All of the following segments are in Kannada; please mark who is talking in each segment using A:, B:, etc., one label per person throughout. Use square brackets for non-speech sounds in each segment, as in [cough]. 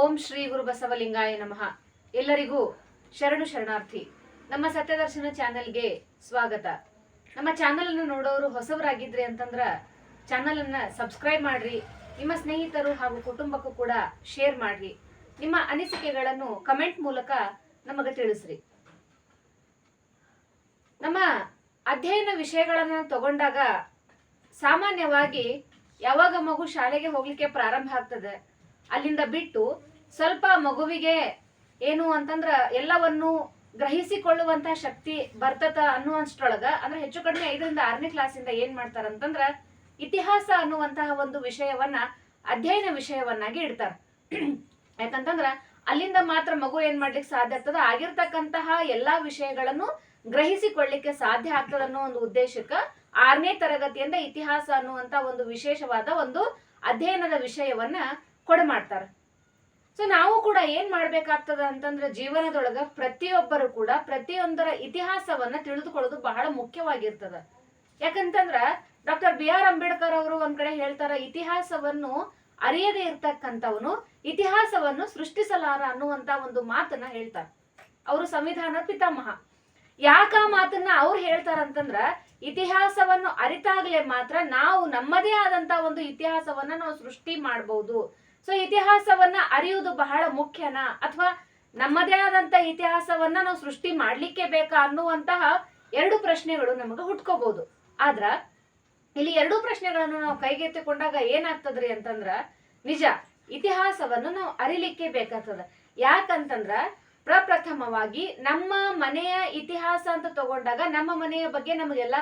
A: ಓಂ ಶ್ರೀ ಗುರು ಬಸವಲಿಂಗಾಯ ನಮಃ. ಎಲ್ಲರಿಗೂ ಶರಣು ಶರಣಾರ್ಥಿ. ನಮ್ಮ ಸತ್ಯದರ್ಶನ ಚಾನೆಲ್ಗೆ ಸ್ವಾಗತ. ನಮ್ಮ ಚಾನೆಲ್ ಅನ್ನು ನೋಡೋರು ಹೊಸವರಾಗಿದ್ರಿ ಅಂತಂದ್ರ ಚಾನೆಲ್ ಅನ್ನ ಸಬ್ಸ್ಕ್ರೈಬ್ ಮಾಡ್ರಿ, ನಿಮ್ಮ ಸ್ನೇಹಿತರು ಹಾಗೂ ಕುಟುಂಬಕ್ಕೂ ಕೂಡ ಶೇರ್ ಮಾಡ್ರಿ, ನಿಮ್ಮ ಅನಿಸಿಕೆಗಳನ್ನು ಕಮೆಂಟ್ ಮೂಲಕ ನಮಗೆ ತಿಳಿಸ್ರಿ. ನಮ್ಮ ಅಧ್ಯಯನ ವಿಷಯಗಳನ್ನು ತಗೊಂಡಾಗ ಸಾಮಾನ್ಯವಾಗಿ ಯಾವಾಗ ಮಗು ಶಾಲೆಗೆ ಹೋಗ್ಲಿಕ್ಕೆ ಪ್ರಾರಂಭ ಆಗ್ತದೆ ಅಲ್ಲಿಂದ ಬಿಟ್ಟು ಸ್ವಲ್ಪ ಮಗುವಿಗೆ ಏನು ಅಂತಂದ್ರ ಎಲ್ಲವನ್ನು ಗ್ರಹಿಸಿಕೊಳ್ಳುವಂತಹ ಶಕ್ತಿ ಬರ್ತದ ಅನ್ನುವಷ್ಟೊಳಗ ಅಂದ್ರೆ ಹೆಚ್ಚು ಕಡಿಮೆ ಐದರಿಂದ ಆರನೇ ಕ್ಲಾಸಿಂದ ಏನ್ ಮಾಡ್ತಾರ ಅಂತಂದ್ರ ಇತಿಹಾಸ ಅನ್ನುವಂತಹ ಒಂದು ವಿಷಯವನ್ನ, ಅಧ್ಯಯನ ವಿಷಯವನ್ನಾಗಿ ಇಡ್ತಾರ. [clears throat] ಯಾಕಂತಂದ್ರ ಅಲ್ಲಿಂದ ಮಾತ್ರ ಮಗು ಏನ್ ಮಾಡ್ಲಿಕ್ಕೆ ಸಾಧ್ಯ ಆಗ್ತದ? ಆಗಿರ್ತಕ್ಕಂತಹ ಎಲ್ಲಾ ವಿಷಯಗಳನ್ನು ಗ್ರಹಿಸಿಕೊಳ್ಳಿಕ್ಕೆ ಸಾಧ್ಯ ಆಗ್ತದ ಅನ್ನೋ ಒಂದು ಉದ್ದೇಶಕ್ಕ ಆರನೇ ತರಗತಿಯಿಂದ ಇತಿಹಾಸ ಅನ್ನುವಂತ ಒಂದು ವಿಶೇಷವಾದ ಒಂದು ಅಧ್ಯಯನದ ವಿಷಯವನ್ನ ಕೊಡಮಾಡ್ತಾರ ಸೊ ನಾವು ಕೂಡ ಏನ್ ಮಾಡ್ಬೇಕಾಗ್ತದ ಅಂತಂದ್ರೆ ಜೀವನದೊಳಗ ಪ್ರತಿಯೊಬ್ಬರು ಕೂಡ ಪ್ರತಿಯೊಂದರ ಇತಿಹಾಸವನ್ನ ತಿಳಿದುಕೊಳ್ಳೋದು ಬಹಳ ಮುಖ್ಯವಾಗಿರ್ತದ. ಯಾಕಂತಂದ್ರ ಡಾಕ್ಟರ್ ಬಿ ಆರ್ ಅಂಬೇಡ್ಕರ್ ಅವರು ಒಂದ್ ಕಡೆ ಹೇಳ್ತಾರ, ಇತಿಹಾಸವನ್ನು ಅರಿಯದೇ ಇರ್ತಕ್ಕಂಥವನು ಇತಿಹಾಸವನ್ನು ಸೃಷ್ಟಿಸಲಾರ ಅನ್ನುವಂತ ಒಂದು ಮಾತನ್ನ ಹೇಳ್ತಾರೆ. ಅವರು ಸಂವಿಧಾನ ಪಿತಾಮಹ. ಯಾಕ ಮಾತನ್ನ ಅವ್ರು ಹೇಳ್ತಾರಂತಂದ್ರ ಇತಿಹಾಸವನ್ನು ಅರಿತಾಗ್ಲೆ ಮಾತ್ರ ನಾವು ನಮ್ಮದೇ ಆದಂತ ಒಂದು ಇತಿಹಾಸವನ್ನ ನಾವು ಸೃಷ್ಟಿ ಮಾಡಬಹುದು ಸೊ ಇತಿಹಾಸವನ್ನ ಅರಿಯುವುದು ಬಹಳ ಮುಖ್ಯನಾ? ಅಥವಾ ನಮ್ಮದೇ ಆದಂತ ಇತಿಹಾಸವನ್ನ ನಾವು ಸೃಷ್ಟಿ ಮಾಡ್ಲಿಕ್ಕೆ ಬೇಕಾ ಅನ್ನುವಂತಹ ಎರಡು ಪ್ರಶ್ನೆಗಳು ನಮಗೆ ಹುಟ್ಕೋಬಹುದು ಆದ್ರ, ಇಲ್ಲಿ ಎರಡು ಪ್ರಶ್ನೆಗಳನ್ನು ನಾವು ಕೈಗೆತ್ತಿಕೊಂಡಾಗ ಏನಾಗ್ತದ್ರಿ ಅಂತಂದ್ರ, ನಿಜ, ಇತಿಹಾಸವನ್ನು ನಾವು ಅರಿಲಿಕ್ಕೆ ಬೇಕಾಗ್ತದ. ಯಾಕಂತಂದ್ರ, ಪ್ರಪ್ರಥಮವಾಗಿ ನಮ್ಮ ಮನೆಯ ಇತಿಹಾಸ ಅಂತ ತಗೊಂಡಾಗ ನಮ್ಮ ಮನೆಯ ಬಗ್ಗೆ ನಮಗೆಲ್ಲ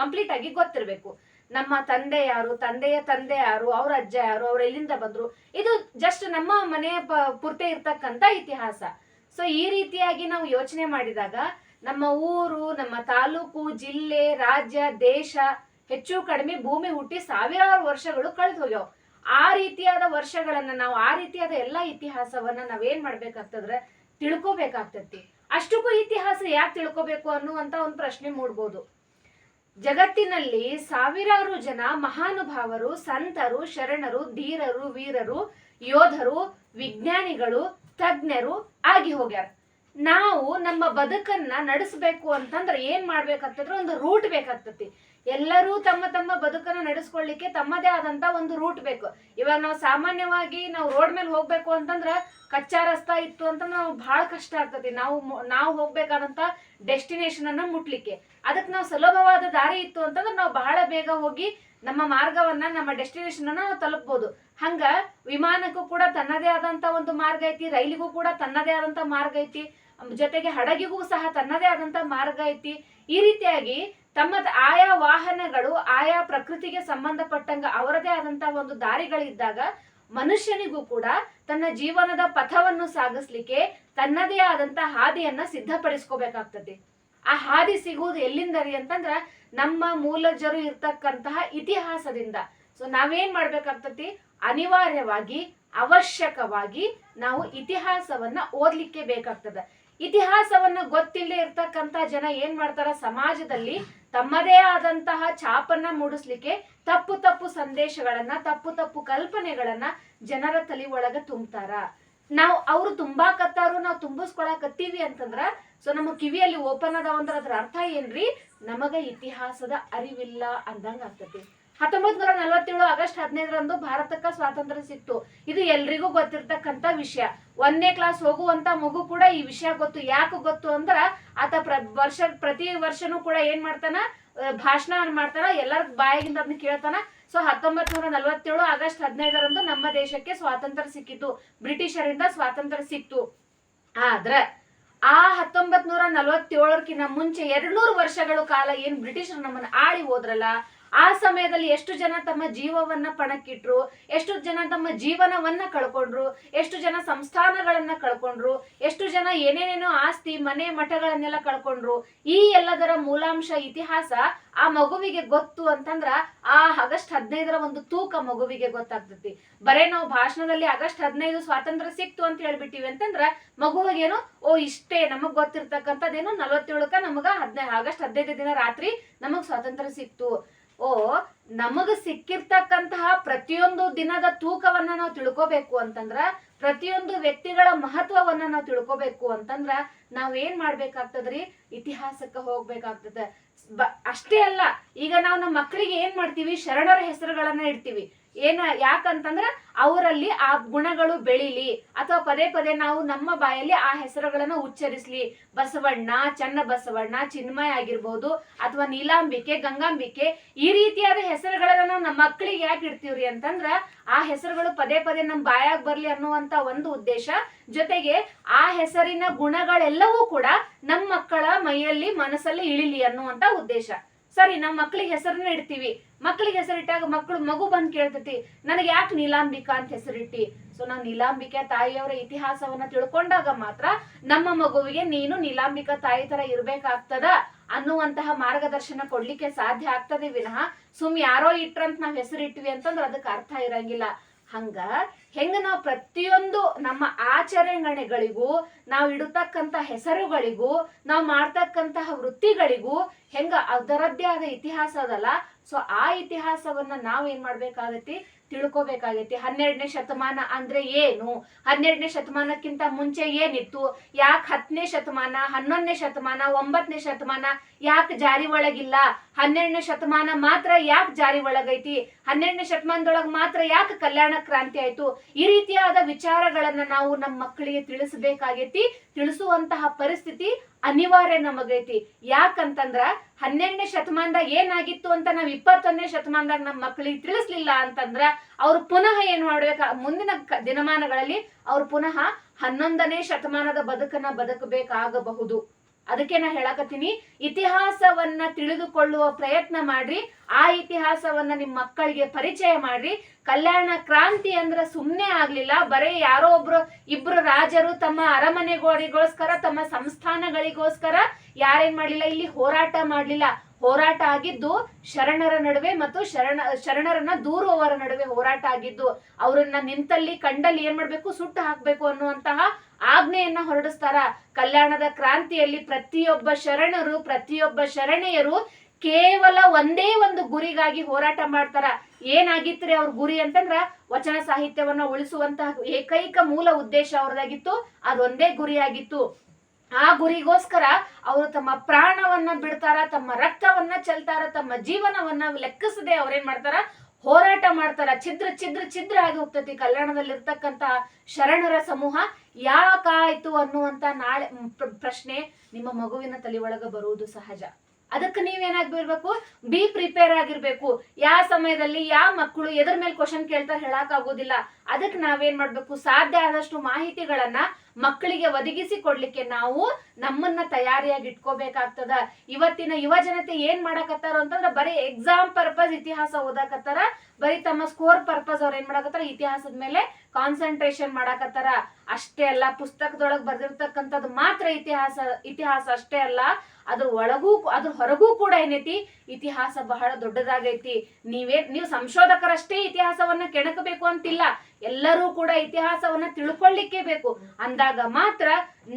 A: ಕಂಪ್ಲೀಟ್ ಆಗಿ ಗೊತ್ತಿರಬೇಕು. ನಮ್ಮ ತಂದೆ ಯಾರು, ತಂದೆಯ ತಂದೆ ಯಾರು, ಅವ್ರ ಅಜ್ಜ ಯಾರು, ಅವ್ರು ಎಲ್ಲಿಂದ ಬಂದ್ರು, ಇದು ಜಸ್ಟ್ ನಮ್ಮ ಮನೆಯ ಪೂರ್ತಿ ಇರ್ತಕ್ಕಂತ ಇತಿಹಾಸ. ಸೊ ಈ ರೀತಿಯಾಗಿ ನಾವು ಯೋಚನೆ ಮಾಡಿದಾಗ ನಮ್ಮ ಊರು, ನಮ್ಮ ತಾಲೂಕು, ಜಿಲ್ಲೆ, ರಾಜ್ಯ, ದೇಶ ಹೆಚ್ಚು ಕಡಿಮೆ ಭೂಮಿ ಹುಟ್ಟಿ ಸಾವಿರಾರು ವರ್ಷಗಳು ಕಳೆದು ಹೋಗ್ಯಾವ. ಆ ರೀತಿಯಾದ ವರ್ಷಗಳನ್ನ ನಾವು, ಆ ರೀತಿಯಾದ ಎಲ್ಲಾ ಇತಿಹಾಸವನ್ನ ನಾವೇನ್ ಮಾಡ್ಬೇಕಾಗ್ತದ್ರೆ ತಿಳ್ಕೊಬೇಕಾಗ್ತತಿ. ಅಷ್ಟಕ್ಕೂ ಇತಿಹಾಸ ಯಾಕೆ ತಿಳ್ಕೊಬೇಕು ಅನ್ನುವಂತ ಒಂದು ಪ್ರಶ್ನೆ ಮೂಡ್ಬೋದು. ಜಗತ್ತಿನಲ್ಲಿ ಸಾವಿರಾರು ಜನ ಮಹಾನುಭಾವರು, ಸಂತರು, ಶರಣರು, ಧೀರರು, ವೀರರು, ಯೋಧರು, ವಿಜ್ಞಾನಿಗಳು, ತಜ್ಞರು ಆಗಿ ಹೋಗ್ಯಾರ. ನಾವು ನಮ್ಮ ಬದುಕನ್ನ ನಡೆಸಬೇಕು ಅಂತಂದ್ರೆ ಏನ್ ಮಾಡ್ಬೇಕಾಗ್ತದ್ರೆ ಒಂದು ರೂಟ್ ಬೇಕಾಗ್ತತಿ. ಎಲ್ಲರೂ ತಮ್ಮ ತಮ್ಮ ಬದುಕನ್ನು ನಡೆಸ್ಕೊಳ್ಳಿಕ್ಕೆ ತಮ್ಮದೇ ಆದಂತ ಒಂದು ರೂಟ್ ಬೇಕು. ಇವಾಗ ನಾವು ಸಾಮಾನ್ಯವಾಗಿ ನಾವು ರೋಡ್ ಮೇಲೆ ಹೋಗ್ಬೇಕು ಅಂತಂದ್ರ ಕಚ್ಚಾ ರಸ್ತಾ ಇತ್ತು ಅಂತ ನಾವು ಬಹಳ ಕಷ್ಟ ಆಗ್ತತಿ ನಾವು ನಾವು ಹೋಗ್ಬೇಕಾದಂತ ಡೆಸ್ಟಿನೇಷನ್ ಅನ್ನ ಮುಟ್ಲಿಕ್ಕೆ. ಅದಕ್ಕೆ ನಾವು ಸುಲಭವಾದ ದಾರಿ ಇತ್ತು ಅಂತಂದ್ರೆ ನಾವು ಬಹಳ ಬೇಗ ಹೋಗಿ ನಮ್ಮ ಮಾರ್ಗವನ್ನ, ನಮ್ಮ ಡೆಸ್ಟಿನೇಷನ್ ಅನ್ನ ತಲುಪಬಹುದು ಹಂಗ ವಿಮಾನಕ್ಕೂ ಕೂಡ ತನ್ನದೇ ಆದಂತ ಒಂದು ಮಾರ್ಗ ಐತಿ, ರೈಲಿಗೂ ಕೂಡ ತನ್ನದೇ ಆದಂತ ಮಾರ್ಗ ಐತಿ. ಜೊತೆಗೆ ಹಡಗಿಗೂ ಸಹ ತನ್ನದೇ ಆದಂತ ಮಾರ್ಗ ಐತಿ. ಈ ರೀತಿಯಾಗಿ ತಮ್ಮ ಆಯಾ ವಾಹನಗಳು, ಆಯಾ ಪ್ರಕೃತಿಗೆ ಸಂಬಂಧಪಟ್ಟಂಗ ಅವರದೇ ಆದಂತ ಒಂದು ದಾರಿಗಳಿದ್ದಾಗ ಮನುಷ್ಯನಿಗೂ ಕೂಡ ತನ್ನ ಜೀವನದ ಪಥವನ್ನು ಸಾಗಿಸ್ಲಿಕ್ಕೆ ತನ್ನದೇ ಆದಂತ ಹಾದಿಯನ್ನ ಸಿದ್ಧಪಡಿಸ್ಕೋಬೇಕಾಗ್ತದೆ. ಆ ಹಾದಿ ಸಿಗುವುದು ಎಲ್ಲಿಂದರಿ ಅಂತಂದ್ರ ನಮ್ಮ ಮೂಲಜರು ಇರ್ತಕ್ಕಂತಹ ಇತಿಹಾಸದಿಂದ. ಸೊ ನಾವೇನ್ ಮಾಡ್ಬೇಕಾಗ್ತತಿ? ಅನಿವಾರ್ಯವಾಗಿ, ಅವಶ್ಯಕವಾಗಿ ನಾವು ಇತಿಹಾಸವನ್ನ ಓದ್ಲಿಕ್ಕೆ ಬೇಕಾಗ್ತದ. ಇತಿಹಾಸವನ್ನ ಗೊತ್ತಿಲ್ಲದೆ ಇರ್ತಕ್ಕಂತ ಜನ ಏನ್ ಮಾಡ್ತಾರ? ಸಮಾಜದಲ್ಲಿ ತಮ್ಮದೇ ಆದಂತಹ ಛಾಪನ್ನ ಮೂಡಿಸ್ಲಿಕ್ಕೆ ತಪ್ಪು ತಪ್ಪು ಸಂದೇಶಗಳನ್ನ, ತಪ್ಪು ತಪ್ಪು ಕಲ್ಪನೆಗಳನ್ನ ಜನರ ತಲೆ ಒಳಗ ತುಂಬ್ತಾರ. ನಾವು ಅವ್ರು ತುಂಬಾಕತ್ತಾರು ನಾವು ತುಂಬಿಸ್ಕೊಳಕತ್ತೀವಿ ಅಂತಂದ್ರ ಸೊ ನಮ್ಮ ಕಿವಿಯಲ್ಲಿ ಓಪನ್ ಅದಾವಂದ್ರ ಅದ್ರ ಅರ್ಥ ಏನ್ರಿ? ನಮಗ ಇತಿಹಾಸದ ಅರಿವಿಲ್ಲ ಅಂದಂಗ ಆಗ್ತತಿ. ಹತ್ತೊಂಬತ್ ನೂರ ನಲವತ್ತೇಳು ಆಗಸ್ಟ್ ಹದಿನೈದರಂದು ಭಾರತಕ್ಕೆ ಸ್ವಾತಂತ್ರ್ಯ ಸಿಕ್ತು. ಇದು ಎಲ್ರಿಗೂ ಗೊತ್ತಿರ್ತಕ್ಕಂಥ ವಿಷಯ. ಒಂದನೇ ಕ್ಲಾಸ್ ಹೋಗುವಂತ ಮಗು ಕೂಡ ಈ ವಿಷಯ ಗೊತ್ತು. ಯಾಕೆ ಗೊತ್ತು ಅಂದ್ರ ಆತ ಪ್ರ ವರ್ಷ, ಪ್ರತಿ ವರ್ಷನೂ ಕೂಡ ಏನ್ ಮಾಡ್ತಾನ? ಭಾಷಣ ಮಾಡ್ತಾನ, ಎಲ್ಲರ ಬಾಯಿಗಿಂದ ಅದನ್ನ ಕೇಳ್ತಾನ. ಸೊ ಹತ್ತೊಂಬತ್ ನೂರ ನಲವತ್ತೇಳು ಆಗಸ್ಟ್ ಹದಿನೈದರಂದು ನಮ್ಮ ದೇಶಕ್ಕೆ ಸ್ವಾತಂತ್ರ್ಯ ಸಿಕ್ಕಿತು. ಬ್ರಿಟಿಷರಿಂದ ಸ್ವಾತಂತ್ರ್ಯ ಸಿಕ್ತು. ಆದ್ರ, ಆ ಹತ್ತೊಂಬತ್ ನೂರ ನಲವತ್ತೇಳಕ್ಕಿಂತ ಮುಂಚೆ ಎರಡ್ನೂರು ವರ್ಷಗಳ ಕಾಲ ಏನ್ ಬ್ರಿಟಿಷರು ನಮ್ಮನ್ನ ಆಳಿ ಹೋದ್ರಲ್ಲ ಆ ಸಮಯದಲ್ಲಿ ಎಷ್ಟು ಜನ ತಮ್ಮ ಜೀವವನ್ನ ಪಣಕ್ಕಿಟ್ರು, ಎಷ್ಟು ಜನ ತಮ್ಮ ಜೀವನವನ್ನ ಕಳ್ಕೊಂಡ್ರು, ಎಷ್ಟು ಜನ ಸಂಸ್ಥಾನಗಳನ್ನ ಕಳ್ಕೊಂಡ್ರು, ಎಷ್ಟು ಜನ ಏನೇನೇನೋ ಆಸ್ತಿ, ಮನೆ ಮಠಗಳನ್ನೆಲ್ಲ ಕಳ್ಕೊಂಡ್ರು, ಈ ಎಲ್ಲದರ ಮೂಲಾಂಶ ಇತಿಹಾಸ ಆ ಮಗುವಿಗೆ ಗೊತ್ತು ಅಂತಂದ್ರ ಆ ಆಗಸ್ಟ್ ಹದಿನೈದರ ಒಂದು ತೂಕ ಮಗುವಿಗೆ ಗೊತ್ತಾಗ್ತತಿ. ಬರೇ ನಾವು ಭಾಷಣದಲ್ಲಿ ಆಗಸ್ಟ್ ಹದಿನೈದು ಸ್ವಾತಂತ್ರ್ಯ ಸಿಕ್ತು ಅಂತ ಹೇಳ್ಬಿಟ್ಟಿವಿ ಅಂತಂದ್ರ ಮಗುವಿಗೇನು, ಓ ಇಷ್ಟೇ ನಮಗ್ ಗೊತ್ತಿರ್ತಕ್ಕಂಥದ್ದೇನು ನಲವತ್ತೇಳಕ್ಕ ನಮಗ ಹದಿನೈದು ಆಗಸ್ಟ್ ಹದಿನೈದು ದಿನ ರಾತ್ರಿ ನಮಗ್ ಸ್ವಾತಂತ್ರ್ಯ ಸಿಕ್ತು. ಓ, ನಮಗ ಸಿಕ್ಕಿರ್ತಕ್ಕಂತಹ ಪ್ರತಿಯೊಂದು ದಿನದ ತೂಕವನ್ನ ನಾವು ತಿಳ್ಕೋಬೇಕು ಅಂತಂದ್ರ, ಪ್ರತಿಯೊಂದು ವ್ಯಕ್ತಿಗಳ ಮಹತ್ವವನ್ನ ನಾವು ತಿಳ್ಕೋಬೇಕು ಅಂತಂದ್ರ, ನಾವ್ ಏನ್ ಮಾಡ್ಬೇಕಾಗ್ತದ್ರಿ? ಇತಿಹಾಸಕ್ಕೆ ಹೋಗ್ಬೇಕಾಗ್ತದ. ಅಷ್ಟೇ ಅಲ್ಲ, ಈಗ ನಾವು ನಮ್ಮ ಮಕ್ಕಳಿಗೆ ಏನ್ ಮಾಡ್ತೀವಿ? ಶರಣರ ಹೆಸರುಗಳನ್ನ ಇಡ್ತೀವಿ. ಏನ ಯಾಕಂತಂದ್ರ ಅವರಲ್ಲಿ ಆ ಗುಣಗಳು ಬೆಳಿಲಿ. ಅಥವಾ ಪದೇ ಪದೇ ನಾವು ನಮ್ಮ ಬಾಯಲ್ಲಿ ಆ ಹೆಸರುಗಳನ್ನ ಉಚ್ಚರಿಸ್ಲಿ. ಬಸವಣ್ಣ, ಚನ್ನ ಬಸವಣ್ಣ, ಚಿನ್ಮಯ ಆಗಿರ್ಬೋದು, ಅಥವಾ ನೀಲಾಂಬಿಕೆ, ಗಂಗಾಂಬಿಕೆ, ಈ ರೀತಿಯಾದ ಹೆಸರುಗಳನ್ನ ನಾವು ನಮ್ಮ ಮಕ್ಕಳಿಗೆ ಯಾಕೆ ಇಡ್ತೀವ್ರಿ ಅಂತಂದ್ರ, ಆ ಹೆಸರುಗಳು ಪದೇ ಪದೇ ನಮ್ ಬಾಯಾಗ ಬರ್ಲಿ ಅನ್ನುವಂತ ಒಂದು ಉದ್ದೇಶ. ಜೊತೆಗೆ ಆ ಹೆಸರಿನ ಗುಣಗಳೆಲ್ಲವೂ ಕೂಡ ನಮ್ಮ ಮಕ್ಕಳ ಮೈಯಲ್ಲಿ, ಮನಸ್ಸಲ್ಲಿ ಇಳಿಲಿ ಅನ್ನುವಂತ ಉದ್ದೇಶ. ಸರಿ ನಮ್ಮ ಮಕ್ಕಳಿಗೆ ಹೆಸರನ್ನ ಇಡ್ತೀವಿ. ಮಕ್ಕಳಿಗೆ ಹೆಸರಿಟ್ಟಾಗ ಮಕ್ಕಳು ಮಗು ಬಂದ್ ಕೇಳ್ತತಿ, ನನಗೆ ಯಾಕೆ ನೀಲಾಂಬಿಕಾ ಅಂತ ಹೆಸರಿಟ್ಟಿ? ಸೊ ನಾವು ನೀಲಾಂಬಿಕಾ ತಾಯಿಯವರ ಇತಿಹಾಸವನ್ನ ತಿಳ್ಕೊಂಡಾಗ ಮಾತ್ರ ನಮ್ಮ ಮಗುವಿಗೆ, ನೀನು ನೀಲಾಂಬಿಕಾ ತಾಯಿ ತರ ಇರ್ಬೇಕಾಗ್ತದ? ಅನ್ನುವಂತಹ ಮಾರ್ಗದರ್ಶನ ಕೊಡ್ಲಿಕ್ಕೆ ಸಾಧ್ಯ ಆಗ್ತದೆ ವಿನಃ ಸುಮ್ ಯಾರೋ ಇಟ್ರಂತ ನಾವ್ ಹೆಸರಿಟ್ವಿ ಅಂತಂದ್ರೆ ಅದಕ್ಕೆ ಅರ್ಥ ಇರಂಗಿಲ್ಲ. ಹಂಗ ಹೆಂಗ ನಾವು ಪ್ರತಿಯೊಂದು ನಮ್ಮ ಆಚರಣೆಗಳಿಗೂ, ನಾವು ಇಡತಕ್ಕಂತ ಹೆಸರುಗಳಿಗೂ, ನಾವು ಮಾಡ್ತಕ್ಕಂತಹ ವೃತ್ತಿಗಳಿಗೂ ಹೆಂಗ ಅದರದ್ದೇ ಆದ ಇತಿಹಾಸ ಅದಲ್ಲ. ಸೊ ಆ ಇತಿಹಾಸವನ್ನ ನಾವು ಏನ್ ಮಾಡ್ಬೇಕಾಗೈತಿ ತಿಳ್ಕೊಬೇಕಾಗೈತಿ. ಹನ್ನೆರಡನೇ ಶತಮಾನ ಅಂದ್ರೆ ಏನು? ಹನ್ನೆರಡನೇ ಶತಮಾನಕ್ಕಿಂತ ಮುಂಚೆ ಏನಿತ್ತು? ಯಾಕೆ ಹತ್ತನೇ ಶತಮಾನ, ಹನ್ನೊಂದನೇ ಶತಮಾನ ಒಂಬತ್ತನೇ ಶತಮಾನ ಯಾಕೆ ಜಾರಿ ಒಳಗಿಲ್ಲ? ಹನ್ನೆರಡನೇ ಶತಮಾನ ಮಾತ್ರ ಯಾಕೆ ಜಾರಿ ಒಳಗೈತಿ? ಹನ್ನೆರಡನೇ ಶತಮಾನದೊಳಗೆ ಮಾತ್ರ ಯಾಕೆ ಕಲ್ಯಾಣ ಕ್ರಾಂತಿ ಆಯ್ತು? ಈ ರೀತಿಯಾದ ವಿಚಾರಗಳನ್ನ ನಾವು ನಮ್ಮ ಮಕ್ಕಳಿಗೆ ತಿಳಿಸಬೇಕಾಗೈತಿ. ತಿಳಿಸುವಂತಹ ಪರಿಸ್ಥಿತಿ ಅನಿವಾರ್ಯ ನಮಗೈತಿ. ಯಾಕಂತಂದ್ರ ಹನ್ನೆರಡನೇ ಶತಮಾನದಾಗ ಏನಾಗಿತ್ತು ಅಂತ ನಾವ್ ಇಪ್ಪತ್ತೊಂದನೇ ಶತಮಾನದಾಗ ನಮ್ಮ ಮಕ್ಕಳಿಗೆ ತಿಳಿಸ್ಲಿಲ್ಲ ಅಂತಂದ್ರ ಅವ್ರು ಪುನಃ ಏನ್ ಮಾಡ್ಬೇಕ? ಮುಂದಿನ ದಿನಮಾನಗಳಲ್ಲಿ ಅವ್ರು ಪುನಃ ಹನ್ನೊಂದನೇ ಶತಮಾನದ ಬದುಕನ್ನ ಬದುಕಬೇಕಾಗಬಹುದು. ಅದಕ್ಕೆ ನಾ ಹೇಳಕತ್ತೀನಿ, ಇತಿಹಾಸವನ್ನ ತಿಳಿದುಕೊಳ್ಳುವ ಪ್ರಯತ್ನ ಮಾಡ್ರಿ, ಆ ಇತಿಹಾಸವನ್ನ ನಿಮ್ ಮಕ್ಕಳಿಗೆ ಪರಿಚಯ ಮಾಡ್ರಿ. ಕಲ್ಯಾಣ ಕ್ರಾಂತಿ ಅಂದ್ರ ಸುಮ್ನೆ ಆಗ್ಲಿಲ್ಲ, ಬರೇ ಯಾರೋ ಒಬ್ರು, ಇಬ್ರು ರಾಜರು ತಮ್ಮ ಅರಮನೆಗಳಿಗೋಸ್ಕರ ತಮ್ಮ ಸಂಸ್ಥಾನಗಳಿಗೋಸ್ಕರ ಯಾರೇನ್ ಮಾಡ್ಲಿಲ್ಲ, ಇಲ್ಲಿ ಹೋರಾಟ ಮಾಡ್ಲಿಲ್ಲ. ಹೋರಾಟ ಆಗಿದ್ದು ಶರಣರ ನಡುವೆ ಮತ್ತು ಶರಣ, ಶರಣರನ್ನ ದೂರುವವರ ನಡುವೆ ಹೋರಾಟ ಆಗಿದ್ದು, ಅವರನ್ನ ನಿಂತಲ್ಲಿ ಕಂಡಲ್ಲಿ ಏನ್ ಮಾಡ್ಬೇಕು? ಸುಟ್ಟು ಹಾಕ್ಬೇಕು ಅನ್ನುವಂತಹ ಆಜ್ಞೆಯನ್ನ ಹೊರಡಿಸ್ತಾರ. ಕಲ್ಯಾಣದ ಕ್ರಾಂತಿಯಲ್ಲಿ ಪ್ರತಿಯೊಬ್ಬ ಶರಣರು, ಪ್ರತಿಯೊಬ್ಬ ಶರಣೆಯರು ಕೇವಲ ಒಂದೇ ಒಂದು ಗುರಿಗಾಗಿ ಹೋರಾಟ ಮಾಡ್ತಾರ. ಏನಾಗಿತ್ರಿ ಅವ್ರ ಗುರಿ ಅಂತಂದ್ರ ವಚನ ಸಾಹಿತ್ಯವನ್ನ ಉಳಿಸುವಂತಹ ಏಕೈಕ ಮೂಲ ಉದ್ದೇಶ ಅವ್ರದಾಗಿತ್ತು ಅದೊಂದೇ ಗುರಿಯಾಗಿತ್ತು. ಆ ಗುರಿಗೋಸ್ಕರ ಅವರು ತಮ್ಮ ಪ್ರಾಣವನ್ನ ಬಿಡ್ತಾರ, ತಮ್ಮ ರಕ್ತವನ್ನ ಚೆಲ್ತಾರ, ತಮ್ಮ ಜೀವನವನ್ನ ಲೆಕ್ಕಿಸದೆ ಅವ್ರೇನ್ ಮಾಡ್ತಾರ? ಹೋರಾಟ ಮಾಡ್ತಾರ. ಛಿದ್ರ ಛಿದ್ರ ಛಿದ್ರ ಆಗಿ ಹೋಗ್ತತಿ ಕಲ್ಯಾಣದಲ್ಲಿರ್ತಕ್ಕಂತ ಶರಣರ ಸಮೂಹ. ಯಾಕಾಯ್ತು ಅನ್ನುವಂತ ನಾಳೆ ಪ್ರ- ಪ್ರಶ್ನೆ ನಿಮ್ಮ ಮಗುವಿನ ತಲೆ ಒಳಗ ಬರುವುದು ಸಹಜ. ಅದಕ್ಕೆ ನೀವೇನಾಗ್ಬಿರ್ಬೇಕು? ಬಿ ಪ್ರಿಪೇರ್ ಆಗಿರ್ಬೇಕು. ಯಾವ ಸಮಯದಲ್ಲಿ ಯಾವ ಮಕ್ಕಳು ಎದ್ರ ಮೇಲೆ ಕ್ವಶನ್ ಕೇಳ್ತಾ ಹೇಳಕ್ ಆಗೋದಿಲ್ಲ ಅದಕ್ಕೆ ನಾವೇನ್ ಮಾಡ್ಬೇಕು? ಸಾಧ್ಯ ಆದಷ್ಟು ಮಾಹಿತಿಗಳನ್ನ ಮಕ್ಕಳಿಗೆ ಒದಗಿಸಿ ಕೊಡ್ಲಿಕ್ಕೆ ನಾವು ನಮ್ಮನ್ನ ತಯಾರಿಯಾಗಿ ಇಟ್ಕೋಬೇಕಾಗ್ತದ. ಇವತ್ತಿನ ಯುವ ಜನತೆ ಏನ್ ಮಾಡಕತ್ತಾರ ಅಂತಂದ್ರ ಬರೀ ಎಕ್ಸಾಮ್ ಪರ್ಪಸ್ ಇತಿಹಾಸ ಓದಾಕತ್ತಾರ. ಬರೀ ತಮ್ಮ ಸ್ಕೋರ್ ಪರ್ಪಸ್ ಅವ್ರ ಏನ್ ಮಾಡಕತ್ತಾರ? ಇತಿಹಾಸದ ಮೇಲೆ ಕಾನ್ಸಂಟ್ರೇಷನ್ ಮಾಡಾಕತ್ತಾರ. ಅಷ್ಟೇ ಅಲ್ಲ, ಪುಸ್ತಕದೊಳಗ್ ಬರ್ದಿರ್ತಕ್ಕಂಥದ್ದು ಮಾತ್ರ ಇತಿಹಾಸ ಇತಿಹಾಸ ಅಷ್ಟೇ ಅಲ್ಲ. ಅದ್ರ ಒಳಗೂ ಅದ್ರ ಹೊರಗೂ ಕೂಡ ಏನೈತಿ? ಇತಿಹಾಸ ಬಹಳ ದೊಡ್ಡದಾಗೈತಿ. ನೀವೇ ನೀವು ಸಂಶೋಧಕರಷ್ಟೇ ಇತಿಹಾಸವನ್ನ ಕೆಣಕಬೇಕು ಅಂತಿಲ್ಲ. ಎಲ್ಲರೂ ಕೂಡ ಇತಿಹಾಸವನ್ನ ತಿಳ್ಕೊಳ್ಳಿಕ್ಕೆ ಬೇಕು. ಅಂದಾಗ ಮಾತ್ರ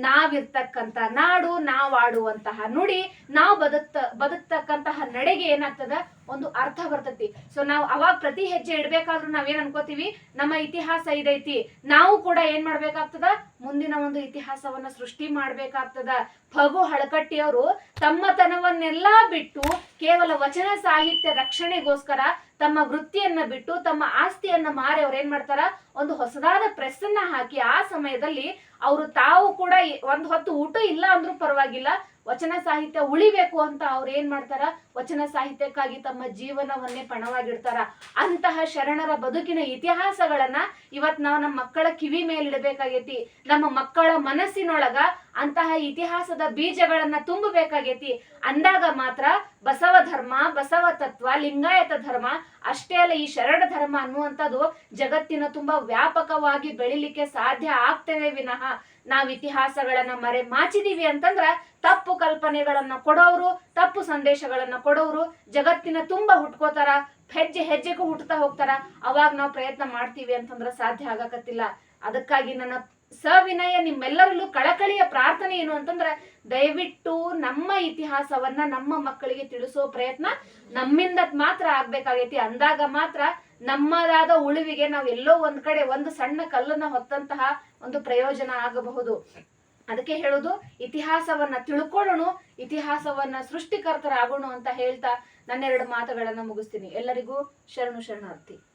A: ನಾವಿರ್ತಕ್ಕಂತ ನಾಡು ನಾವು ಆಡುವಂತಹ ನುಡಿ, ನಾವು ಬದುಕ್ತ ಬದುಕ್ತಕ್ಕಂತಹ ನಡೆಗೆ ಏನಾಗ್ತದ? ಒಂದು ಅರ್ಥ ಬರ್ತತಿ. ಸೊ ನಾವು ಅವಾಗ ಪ್ರತಿ ಹೆಜ್ಜೆ ಇಡ್ಬೇಕಾದ್ರೂ ನಾವೇನ್ ಅನ್ಕೋತೀವಿ? ನಮ್ಮ ಇತಿಹಾಸ ಇದೈತಿ. ನಾವು ಕೂಡ ಏನ್ ಮಾಡ್ಬೇಕಾಗ್ತದ? ಮುಂದಿನ ಒಂದು ಇತಿಹಾಸವನ್ನ ಸೃಷ್ಟಿ ಮಾಡ್ಬೇಕಾಗ್ತದ. ಫಗು ಹಳಕಟ್ಟಿಯವರು ತಮ್ಮತನವನ್ನೆಲ್ಲಾ ಬಿಟ್ಟು ಕೇವಲ ವಚನ ಸಾಹಿತ್ಯ ರಕ್ಷಣೆಗೋಸ್ಕರ ತಮ್ಮ ವೃತ್ತಿಯನ್ನ ಬಿಟ್ಟು ತಮ್ಮ ಆಸ್ತಿಯನ್ನ ಮಾರಿ ಅವ್ರು ಏನ್ ಮಾಡ್ತಾರ? ಒಂದು ಹೊಸದಾದ ಪ್ರೆಸ್ ಅನ್ನ ಹಾಕಿ ಆ ಸಮಯದಲ್ಲಿ ಅವರು ತಾವು ಕೂಡ ಒಂದು ಹೊತ್ತು ಊಟ ಇಲ್ಲ ಅಂದ್ರೂ ಪರವಾಗಿಲ್ಲ, ವಚನ ಸಾಹಿತ್ಯ ಉಳಿಬೇಕು ಅಂತ ಅವ್ರು ಏನ್ ಮಾಡ್ತಾರ? ವಚನ ಸಾಹಿತ್ಯಕ್ಕಾಗಿ ತಮ್ಮ ಜೀವನವನ್ನೇ ಪಣವಾಗಿಡ್ತಾರ. ಅಂತಹ ಶರಣರ ಬದುಕಿನ ಇತಿಹಾಸಗಳನ್ನ ಇವತ್ ನಾವು ನಮ್ಮ ಮಕ್ಕಳ ಕಿವಿ ಮೇಲಿಡಬೇಕಾಗೈತಿ, ನಮ್ಮ ಮಕ್ಕಳ ಮನಸ್ಸಿನೊಳಗ ಅಂತಹ ಇತಿಹಾಸದ ಬೀಜಗಳನ್ನ ತುಂಬಬೇಕಾಗೇತಿ. ಅಂದಾಗ ಮಾತ್ರ ಬಸವ ಧರ್ಮ, ಬಸವ ತತ್ವ, ಲಿಂಗಾಯತ ಧರ್ಮ, ಅಷ್ಟೇ ಅಲ್ಲ ಈ ಶರಣ ಧರ್ಮ ಅನ್ನುವಂಥದ್ದು ಜಗತ್ತಿನ ತುಂಬಾ ವ್ಯಾಪಕವಾಗಿ ಬೆಳಿಲಿಕ್ಕೆ ಸಾಧ್ಯ ಆಗ್ತದೆ ವಿನಃ. ನಾವ್ ಇತಿಹಾಸಗಳನ್ನ ಮರೆ ಮಾಚಿದೀವಿ ಅಂತಂದ್ರ ತಪ್ಪು ಕಲ್ಪನೆಗಳನ್ನ ಕೊಡೋರು ತಪ್ಪು ಸಂದೇಶಗಳನ್ನ ಕೊಡೋರು ಜಗತ್ತಿನ ತುಂಬಾ ಹುಟ್ಕೋತಾರ, ಹೆಜ್ಜೆ ಹೆಜ್ಜೆಗೂ ಹುಟ್ಟುತ್ತಾ ಹೋಗ್ತಾರ. ಅವಾಗ ನಾವು ಪ್ರಯತ್ನ ಮಾಡ್ತೀವಿ ಅಂತಂದ್ರ ಸಾಧ್ಯ ಆಗಕತ್ತಿಲ್ಲ. ಅದಕ್ಕಾಗಿ ನನ್ನ ಸವಿನಯ ನಿಮ್ಮೆಲ್ಲರಲ್ಲೂ ಕಳಕಳಿಯ ಪ್ರಾರ್ಥನೆ ಏನು ಅಂತಂದ್ರೆ ದಯವಿಟ್ಟು ನಮ್ಮ ಇತಿಹಾಸವನ್ನ ನಮ್ಮ ಮಕ್ಕಳಿಗೆ ತಿಳಿಸೋ ಪ್ರಯತ್ನ ನಮ್ಮಿಂದ ಮಾತ್ರ ಆಗ್ಬೇಕಾಗೈತಿ. ಅಂದಾಗ ಮಾತ್ರ ನಮ್ಮದಾದ ಉಳಿವಿಗೆ ನಾವು ಎಲ್ಲೋ ಒಂದ್ ಕಡೆ ಒಂದು ಸಣ್ಣ ಕಲ್ಲನ್ನ ಹೊತ್ತಂತಹ ಒಂದು ಪ್ರಯೋಜನ ಆಗಬಹುದು. ಅದಕ್ಕೆ ಹೇಳೋದು, ಇತಿಹಾಸವನ್ನ ತಿಳ್ಕೊಳ್ಳೋಣ, ಇತಿಹಾಸವನ್ನ ಸೃಷ್ಟಿಕರ್ತರಾಗೋಣ ಅಂತ ಹೇಳ್ತಾ ನನ್ನೆರಡು ಮಾತುಗಳನ್ನ ಮುಗಿಸ್ತೀನಿ. ಎಲ್ಲರಿಗೂ ಶರಣು ಶರಣಾರ್ಥಿ.